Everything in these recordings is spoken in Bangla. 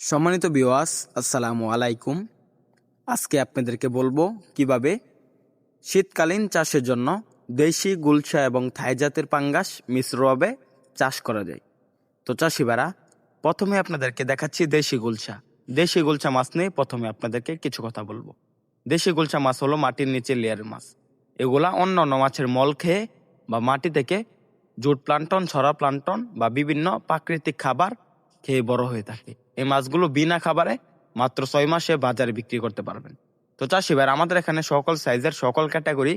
সম্মানিত বিওয়াস আসসালামু আলাইকুম। আজকে আপনাদেরকে বলব কীভাবে শীতকালীন চাষের জন্য দেশি গুলশা এবং থাই জাতের পাঙ্গাস মিশ্রভাবে চাষ করা যায়। তো চাষিবারা প্রথমে আপনাদেরকে দেখাচ্ছি দেশি গুলশা। দেশি গুলশা মাছ নিয়ে প্রথমে আপনাদেরকে কিছু কথা বলব। দেশি গুলশা মাছ হলো মাটির নিচে লেয়ারের মাছ। এগুলা অন্য অন্য মাছের মল খেয়ে বা মাটি থেকে জুট প্লান্টন, ছড়া প্লান্টন বা বিভিন্ন প্রাকৃতিক খাবার খেয়ে বড় হয়ে থাকে। এই মাছগুলো বিনা খাবারে মাত্র ছয় মাসে বাজারে বিক্রি করতে পারবেন। তো চাষি ভাই, আমাদের এখানে সকল সাইজের সকল ক্যাটাগরি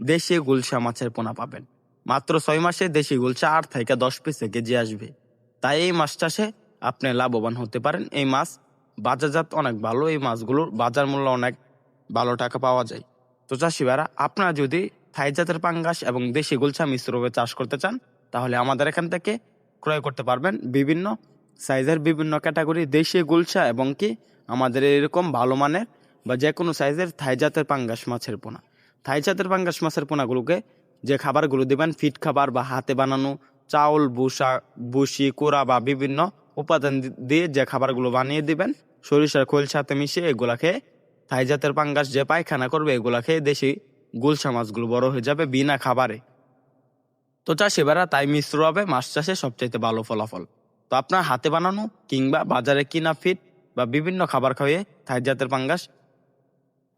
দেশি গুলশা মাছের পোনা পাবেন। মাত্র ছয় মাসে দেশি গুলশা আট থেকে দশ পিসে কেজি আসবে। তাই এই মাছ চাষে আপনি লাভবান হতে পারেন। এই মাছ বাজারজাত অনেক ভালো, এই মাছগুলোর বাজার মূল্য অনেক ভালো টাকা পাওয়া যায়। তো চাষি ভাইরা, আপনারা যদি থাই জাতের পাঙ্গাস এবং দেশি গুলশা মিশ্রভাবে চাষ করতে চান, তাহলে আমাদের এখান থেকে ক্রয় করতে পারবেন। বিভিন্ন সাইজের বিভিন্ন ক্যাটাগরি, দেশি গুলশা এবং কি আমাদের এরকম ভালো মানের বা যে কোনো সাইজের থাই জাতের পাঙ্গাস মাছের পোনা। থাই জাতের পাঙ্গাস মাছের পোনাগুলোকে যে খাবারগুলো দিবেন, ফিট খাবার বা হাতে বানানো চাউল বুসা বুসি কোড়া বা বিভিন্ন উপাদান দিয়ে যে খাবারগুলো বানিয়ে দিবেন, সরিষার খোল সাথে মিশিয়ে এগুলা খেয়ে থাই জাতের পাঙ্গাস যে পায়খানা করবে, এগুলা খেয়ে দেশি গুলশা মাছগুলো বড় হয়ে যাবে বিনা খাবারে। তো চাষিবারা তাই মিশ্র হবে, মাছ চাষে সবচাইতে ভালো ফলাফল। তো আপনার হাতে বানানো কিংবা বাজারে কিনা ফিট বা বিভিন্ন খাবার খাইয়ে থাই জাতের পাঙ্গাস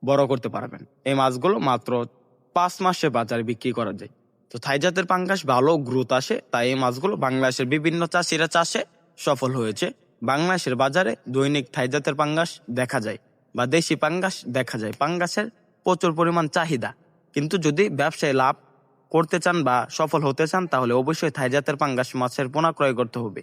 বড় করতে পারবেন। এই মাছগুলো মাত্র পাঁচ মাসে বাজারে বিক্রি করা যায়। তো থাই জাতের পাঙ্গাস ভালো গ্রোথ আসে, তাই এই মাছগুলো বাংলাদেশের বিভিন্ন চাষিরা চাষে সফল হয়েছে। বাংলাদেশের বাজারে দৈনিক থাই জাতের পাঙ্গাস দেখা যায় বা দেশি পাঙ্গাস দেখা যায়। পাঙ্গাসের প্রচুর পরিমাণ চাহিদা। কিন্তু যদি ব্যবসায় লাভ করতে চান বা সফল হতে চান, তাহলে অবশ্যই থাই জাতের পাঙ্গাস মাছের পোনা ক্রয় করতে হবে।